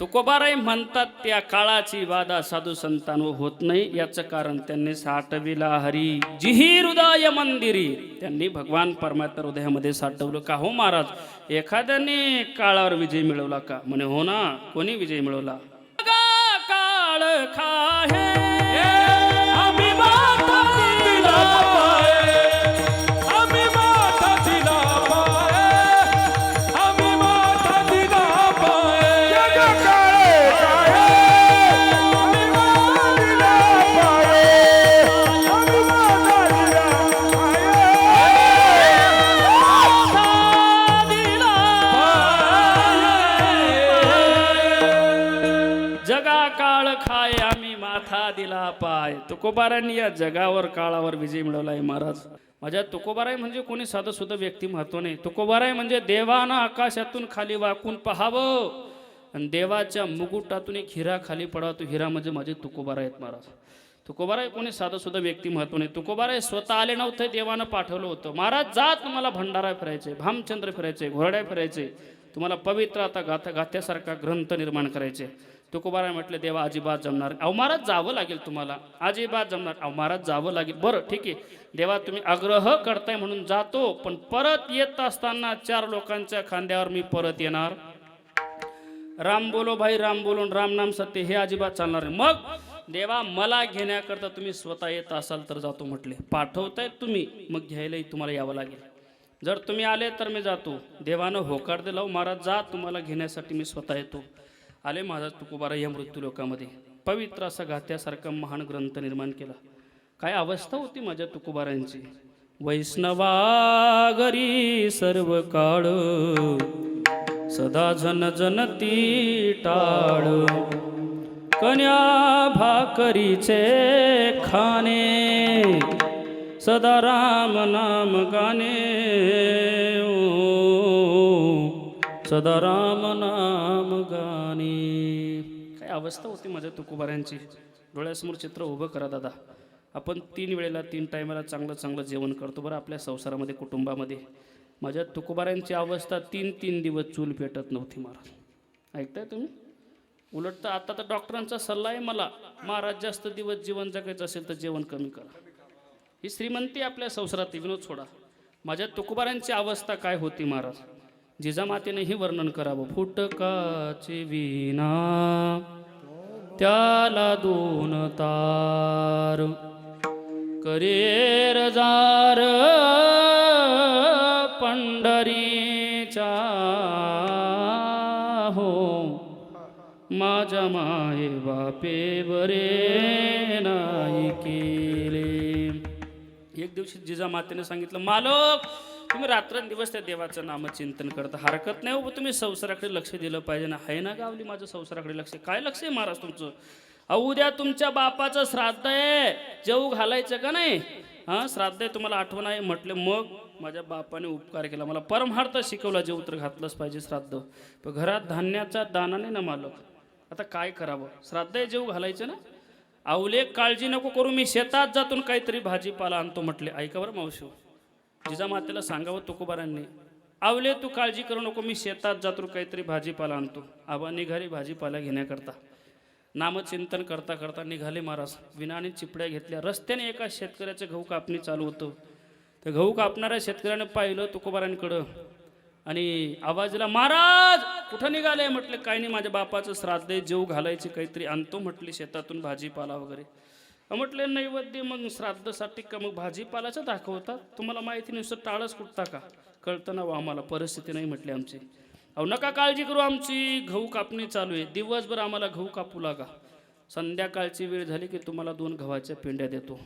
तुकोबाराय म्हणतात त्या काळाची वादा साधू संतांवर होत नाही. याचं कारण त्यांनी साठविला हरी. जिही हृदय मंदिरी. त्यांनी भगवान परमात्मा हृदयामध्ये साठवलं का हो महाराज? एखाद्याने काळावर विजय मिळवला का? म्हणे हो ना. कोणी विजय मिळवला? काळ खा पाय. तुकोबारांनी या जगावर काळावर विजय मिळवलाय महाराज. माझ्या तुकोबाराय म्हणजे कोणी साधं सुद्धा व्यक्ती महत्त्व नाही. तुकोबाराय म्हणजे देवानं आकाशातून खाली वाकून पाहावं. आणि देवाच्या मुकुटातून एक हिरा खाली पडावा. तो हिरा म्हणजे माझे तुकोबारा आहेत महाराज. तुकोबाराय कोणी साधं सुद्धा व्यक्ती महत्त्व नाही. तुकोबाराय स्वतः आले नव्हते देवानं पाठवलं होतं. महाराज जा तुम्हाला भंडारा फिरायचे भामचंद्र फिरायचे घोरड्या फिरायचे तुम्हाला पवित्र आता गाथा गाथ्यासारखा ग्रंथ निर्माण करायचे तुकोबाराय म्हटलं देवा अजिबात जमणार. अहो महाराज जावं लागेल तुम्हाला. अजिबात जमणार. अहो महाराज जावं लागेल. बरं ठीक आहे. देवा तुम्ही आग्रह करताय म्हणून जातो पण परत येत असताना चार लोकांच्या खांद्यावर मी परत येणार. राम बोलो भाई राम बोलून राम नाम सत्य हे अजिबात चालणार नाही. मग? देवा मला घेण्याकरता तुम्ही स्वतः येत असाल तर जातो म्हटले. पाठवताय तुम्ही मग घ्यायलाही तुम्हाला यावं लागेल. जर तुम्ही आले तर मी जातो. देवानं होकार दिला महाराज जा तुम्हाला घेण्यासाठी मी स्वतः येतो. आले महाराज तुकोबारा या मृत्यू लोकामध्ये पवित्र असा गात्यासारखा महान ग्रंथ निर्माण केला. काय अवस्था होती माझ्या तुकोबारांची? वैष्णवागरी सर्व काळ सदा जन जनती टाळ कन्या भाकरीचे खाणे सदा राम नाम गाणे. ओ, सदा राम नाम गाणी. काय अवस्था होती माझ्या तुकोबाऱ्यांची? डोळ्यासमोर चित्र उभं करा दादा. आपण तीन वेळेला तीन टायमाला चांगलं चांगलं जेवण करतो बरं आपल्या संसारामध्ये कुटुंबामध्ये. माझ्या तुकोबाऱ्यांची अवस्था तीन तीन दिवस चूल पेटत नव्हती महाराज ऐकताय तुम्ही? उलट तर आता तर डॉक्टरांचा सल्ला आहे मला. महाराज जास्त दिवस जीवन जगायचं असेल तर जेवण कमी करा. ही श्रीमंती आपल्या संसारात विनोद सोडा. माझ्या तुकोबाऱ्यांची अवस्था काय होती महाराज? जिजामातेने हे वर्णन करावं. फुटकाची विना त्याला दोन तार. करेर जार पंढरीचा हो. माझ्या माये बापे बरे नाही केले. एक दिवशी जिजामातेने सांगितलं मालक तुम्ही रात्रंदिवस त्या देवाचं नामचिंतन करता. हरकत नाही हो तुम्ही संसाराकडे लक्ष दिलं पाहिजे ना. आहे ना गावली माझं संसाराकडे लक्ष. काय लक्ष आहे महाराज तुमचं? अहो उद्या तुमच्या बापाचं श्राद्ध आहे. जेऊ घालायचं का नाही? हां श्राद्ध आहे तुम्हाला आठवण आहे? म्हटलं मग माझ्या बापाने उपकार केला. मला परमहार्थ शिकवला जेव तर घातलंच पाहिजे श्राद्ध. पण घरात धान्याचा दाना नाही ना मालक. आता काय करावं? श्राद्ध आहे जेऊ घालायचं ना? आवले काळजी नको करू. मी शेतात जातून काहीतरी भाजीपाला आणतो म्हटले. ऐका बरं मावशी हो. जिजामातेला सांगावं तुकोबारांनी आवले तू काळजी करू नको मी शेतात जातो काहीतरी भाजीपाला आणतो. आबा निघाले भाजीपाला घेण्याकरता. नामचिंतन करता करता निघाले महाराज. विनाने चिपड्या घेतल्या. रस्त्याने एका शेतकऱ्याचं गहू कापणी चालू होतं. तर गहू कापणाऱ्या शेतकऱ्याने पाहिलं तुकोबारांकडं. आणि आवाजला महाराज कुठं निघाले म्हटलं काही नाही माझ्या बापाचं श्राद्ध आहे जेव घालायचे काहीतरी आणतो म्हटले शेतातून भाजीपाला वगैरे. म्हटले नैवेद्य मग श्राद्धसाठी का मग भाजीपालाचं दाखवतात तुम्हाला माहिती नुसतं टाळच कुठता का? कळतं ना आम्हाला परिस्थिती नाही म्हटली आमची. अहो नका काळजी करू आमची गहू कापणी चालू आहे. दिवसभर आम्हाला गहू कापू लागा. संध्याकाळची वेळ झाली की तुम्हाला दोन गव्हाच्या पिंड्या देतो.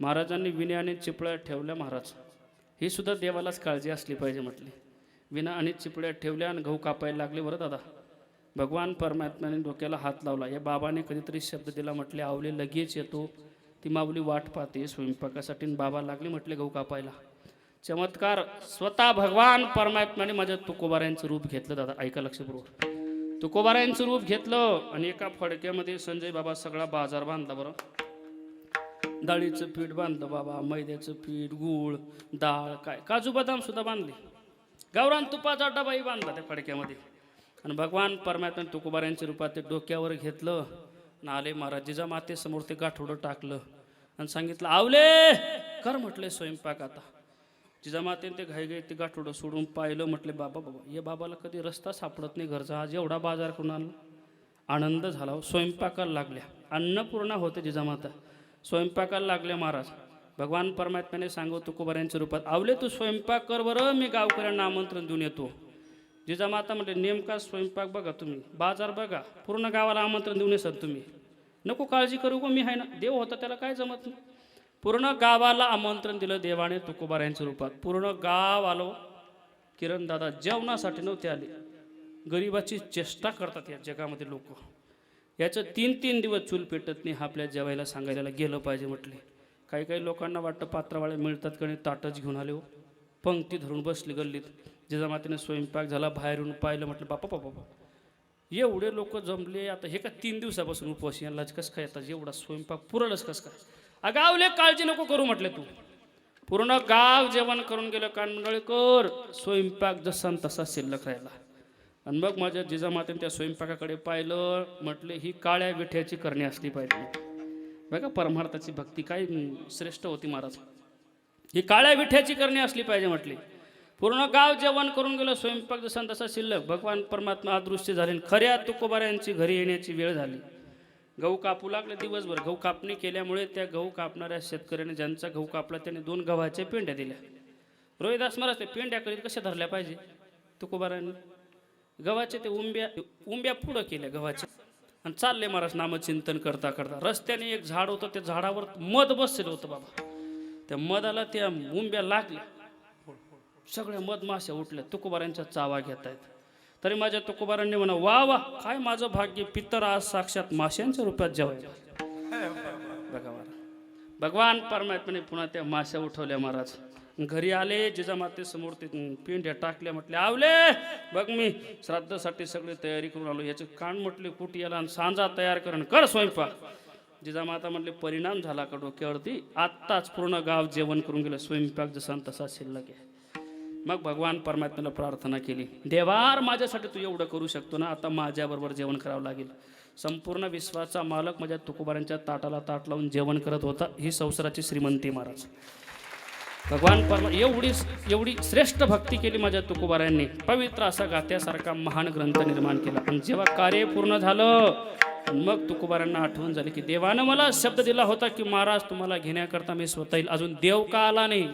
महाराजांनी विनयाने चिपळ्या ठेवल्या महाराज. ही सुद्धा देवालाच काळजी असली पाहिजे म्हटली. विना आणि चिपळ्या ठेवल्या आणि गहू कापायला लागले बरं दादा. भगवान परमात्म्याने डोक्याला हात लावला. या बाबाने कधीतरी शब्द दिला म्हटले आवले लगेच येतो. ती माऊली वाट पाहते स्वयंपाकासाठी बाबा लागले म्हटले गहू कापायला. चमत्कार स्वतः भगवान परमात्म्याने माझ्या तुकोबाऱ्यांचं रूप घेतलं दादा ऐका लक्षपूर्वक. तुकोबाऱ्यांचं रूप घेतलं आणि एका फडक्यामध्ये संजय बाबा सगळा बाजार बांधला बरं. डाळीचं पीठ बांधलं बाबा मैद्याचं पीठ गूळ डाळ काय काजू बदाम सुद्धा बांधले. गावरान तुपाचा डबाही बांधला त्या फडक्यामध्ये. आणि भगवान परमात्मा तुकोबाऱ्यांच्या रूपात ते डोक्यावर घेतलं आणि आले महाराज जिजामातेसमोर ते गाठोडं टाकलं आणि सांगितलं आवले कर म्हटले स्वयंपाक आता. जिजामातेने ते घाई घाई ते गाठोडं सोडून पाहिलं म्हटले बाबा बाबा या बाबाला कधी रस्ता सापडत नाही घरचा आज एवढा बाजार करून आला आनंद झाला हो. स्वयंपाकाला लागल्या. अन्नपूर्णा होते जिजामाता. स्वयंपाकाला लागल्या महाराज. भगवान परमात्म्याने सांगू तुकोबाऱ्यांच्या रूपात आवले तू स्वयंपाक कर बरं मी गावकऱ्यांना आमंत्रण देऊन येतो. जिजामाता म्हटले नेमका स्वयंपाक बघा तुम्ही बाजार बघा पूर्ण गावाला आमंत्रण देऊन येसाल तुम्ही. नको काळजी करू गो मी आहे ना. देव होता त्याला काय जमत नाही. पूर्ण गावाला आमंत्रण दिलं देवाने तुकोबाऱ्यांच्या रूपात. पूर्ण गाव आलो किरण दादा जेवणासाठी नव्हते आले. गरिबाची चेष्टा करतात या जगामध्ये लोक. याचं तीन तीन दिवस चूल पेटत नाही आपल्या जेवायला सांगायला गेलं पाहिजे म्हटले. काही काही लोकांना वाटतं पात्रावाळे मिळतात का नाही ताटच घेऊन आले हो. पंक्ती धरून बसली गल्लीत. जिजामातेने स्वयंपाक झाला बाहेरून पाहिलं म्हटलं बापा बापा बापा एवढे लोक जमले आता हे का तीन दिवसापासून उपवास यांनाच कसं काय आता? एवढा स्वयंपाक पुरलच कसं काय? अगावले काळजी नको करू म्हटले तू. पूर्ण गाव जेवण करून गेलं कानमंडळी कर स्वयंपाक जसा तसा शिल्लक राहिला. आणि मग माझ्या जिजामातेने त्या स्वयंपाकाकडे पाहिलं म्हटले ही काळ्या विठ्याची करणी असली पाहिजे. बघा परमार्थाची भक्ती काय श्रेष्ठ होती महाराज. ही काळ्या विठ्याची करणी असली पाहिजे म्हटली. पूर्ण गाव जेवण करून गेलं स्वयंपाक जसा तसा शिल्लक. भगवान परमात्मा अदृश्य झाले आणि खऱ्या तुकोबाऱ्यांची घरी येण्याची वेळ झाली. गहू कापू लागले दिवसभर. गहू कापणी केल्यामुळे त्या गहू कापणाऱ्या शेतकऱ्याने ज्यांचा गहू कापला त्याने दोन गव्हाच्या पेंड्या दिल्या. रोहिदास महाराज ते पेंड्या करीत कशा धरल्या पाहिजे? तुकोबारांनी. गव्हाचे ते उंब्या उंब्या पुढं केल्या गव्हाच्या. आणि चालले महाराज नामचिंतन करता करता. रस्त्याने एक झाड होतं त्या झाडावर मध बसलेलं होतं बाबा. त्या मधाला त्या उंब्या लागल्या. सगळ्या मधमाशा उठल्या तुकोबारांच्या चावा घेत आहेत तरी माझ्या तुकोबारांनी म्हणा वा वा काय माझं भाग्य? पितर आज साक्षात माशांच्या रूपात जेवायला बघा भगवान. परमात्म्याने पुन्हा त्या माश्या उठवल्या महाराज. घरी आले जिजामातेसमोर ते पिंड्या टाकल्या म्हटले आवले बघ मी श्राद्धासाठी सगळी तयारी करून आलो. याचे कान म्हटले कुठे याला? आणि सांजा तयार करण कर स्वयंपाक. जिजामाता म्हटले परिणाम झाला का डोक्यावरती? आत्ताच पूर्ण गाव जेवण करून गेलं. स्वयंपाक जसा तसा शिल्लक आहे. मग भगवान परमात्म्याला प्रार्थना केली. देवार माझ्यासाठी तू एवढं करू शकतो ना आता माझ्याबरोबर जेवण करावं लागेल. संपूर्ण विश्वाचा मालक माझ्या तुकोबारांच्या ताटाला ताट लावून जेवण करत होता ही संसाराची श्रीमंती महाराज. भगवान परमा एवढी एवढी श्रेष्ठ भक्ती केली माझ्या तुकोबारांनी पवित्र असा गात्यासारखा महान ग्रंथ निर्माण केला. पण जेव्हा कार्य पूर्ण झालं मग तुकोबारांना आठवण झाली की देवानं मला शब्द दिला होता की महाराज तुम्हाला घेण्याकरता मी स्वतः येईल. अजून देव का आला नाही?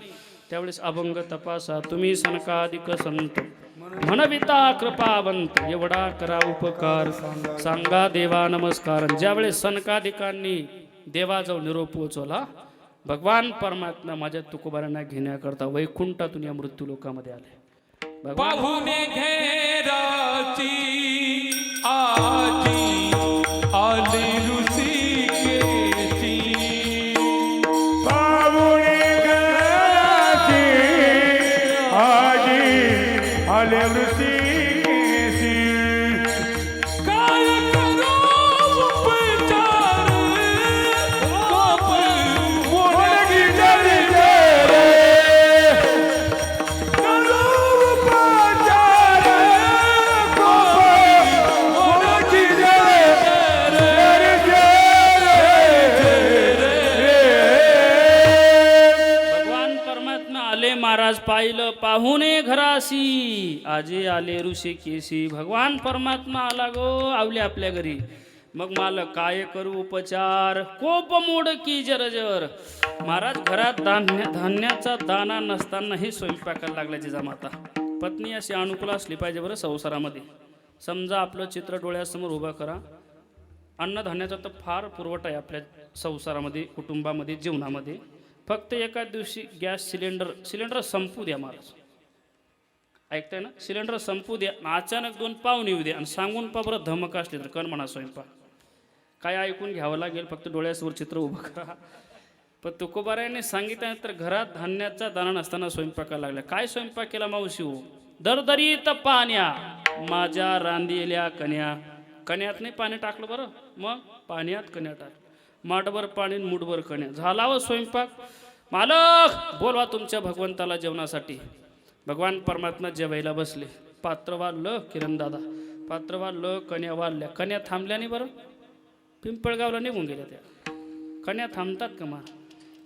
त्यावेळेस अभंग तपासा. तुम्ही सनकाधिक संत. म्हणविता कृपावंत. एवढा करा उपकार. सांगा देवा नमस्कार. ज्यावेळेस सनकाधिकांनी देवाजवळ निरोप पोहोचवला भगवान परमात्मा माझ्या तुकोबारांना घेण्याकरता वैकुंठातून या मृत्यू लोकामध्ये आले. भगवान आले वृत्तीशी पाहिलं पाहुणे घरासी आजे आले ऋषी केसी भगवान परमात्मा आला गो आवले आपल्या घरी. मग मला काय करू उपचार? कोप मोड की जरजर? महाराज घरात धान्य धान्याचा दाना नसतानाही स्वयंपाकाला लागला जिजामाता पत्नी अशी अनुकूल असली पाहिजे बरं संसारामध्ये. समजा आपलं चित्र डोळ्यासमोर उभं करा. अन्नधान्याचा तर फार पुरवठा आहे आपल्या संसारामध्ये कुटुंबामध्ये जीवनामध्ये. फक्त एका दिवशी गॅस सिलेंडर सिलेंडर संपू द्या महाराज. ऐकताय ना? सिलेंडर संपू द्या अचानक दोन पाहुणे येऊ द्या आणि सांगून पा बरं धमक असली तर. कण म्हणा स्वयंपाक. काय ऐकून घ्यावं लागेल? फक्त डोळ्यासमोर चित्र उभं करा. पण तुकोबारायांनी सांगितलं तर घरात धान्याचा दाना नसताना स्वयंपाकाला लागला काय स्वयंपाक केला मावशी हो? दरदरीत पाण्या. माझ्या रांदिल्या कन्या कण्यात नाही पाणी टाकलं बरं? मग पाण्यात कन्या टाकलं माठभर पाणी मुठभर कन्या झाला व स्वयंपाक. मालक बोलवा तुमच्या भगवंताला जेवणासाठी. भगवान परमात्मा जेवायला बसले. पात्र वाढलं किरण दादा. पात्र वाढलं कन्या वाढल्या. कन्या थांबल्या नाही बरं. पिंपळगावला निघून गेल्या त्या. कन्या थांबतात का मा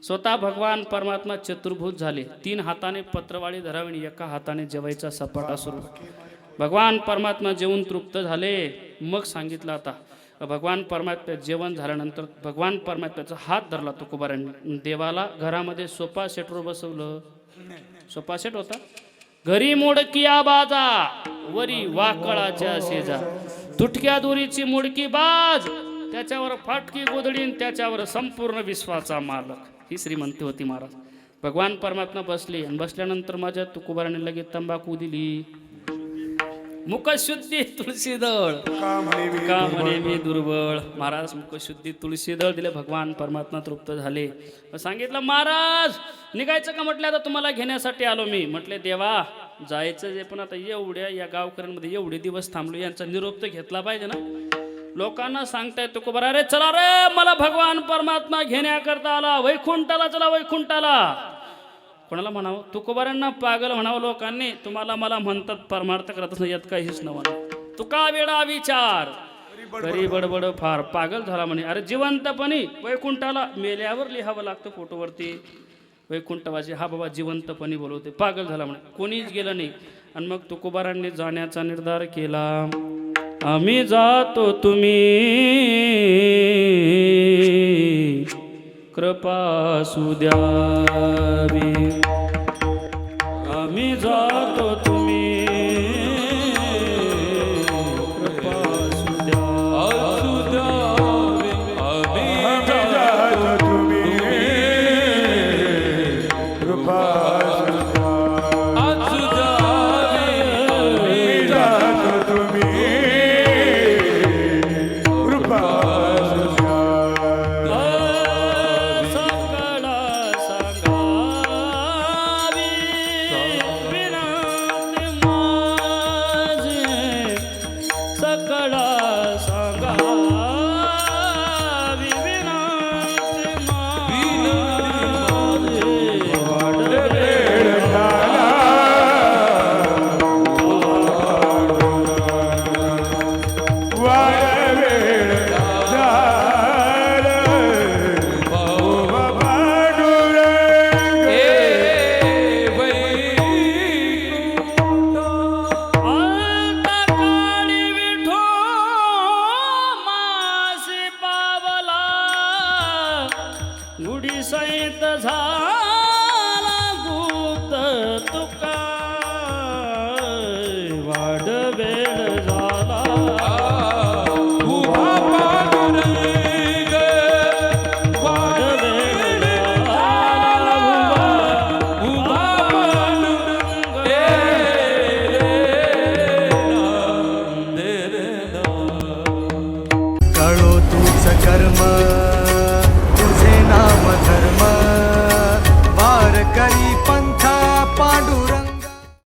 स्वतः भगवान परमात्मा चतुर्भूत झाले. तीन हाताने पत्रवाळी धरावी एका हाताने जेवायचा सपाटा सुरू. भगवान परमात्मा जेवून तृप्त झाले. मग सांगितलं आता भगवान परमात्म्या जेवण झाल्यानंतर भगवान परमात्म्याचा हात धरला तुकोबारांनी. देवाला घरामध्ये सोपा सेटवर बसवलं. सोपा सेट होता. घरी मोडकिया बाजा वरी वाकळाच्या शेजा. तुटक्या दोरीची मुडकी बाज त्याच्यावर फाटकी गोदडीन त्याच्यावर संपूर्ण विश्वाचा मालक. ही श्रीमंती होती महाराज. भगवान परमात्मा बसली आणि बसल्यानंतर माझ्या तुकोबाराने लगेच तंबाखू दिली. मुखशुद्धी तुळशीदळ का म्हणे मी का म्हणे मी दुर्बळ. महाराज मुखशुद्धी तुळशीदळ दिले भगवान परमात्मा तृप्त झाले. सांगितलं महाराज निघायचं का? म्हटलं आता तुम्हाला घेण्यासाठी आलो मी. म्हटले देवा जायचं जे पण आता एवढ्या या गावकऱ्यांमध्ये एवढे दिवस थांबलो यांचा निरोप तर घेतला पाहिजे ना. लोकांना सांगताय तो बरं अरे चला रे मला भगवान परमात्मा घेण्याकरता आला वैकुंठाला चला वैकुंठाला. कोणाला म्हणावं? तुकोबारांना पागल म्हणावं लोकांनी? तुम्हाला मला म्हणतात परमार्थ करत असं यात काहीच नव्हतं. तुका वेडा विचार. तरी बडबड फार. पागल झाला म्हणे. अरे जिवंतपणी वैकुंठाला मेल्यावर लिहावं लागतं फोटोवरती. वैकुंठवासी हा बाबा जिवंतपणी बोलवते. पागल झाला म्हणे. कोणीच गेलं नाही. आणि मग तुकोबारांनी जाण्याचा निर्धार केला. आम्ही जातो तुम्ही. कृपासुद्यावी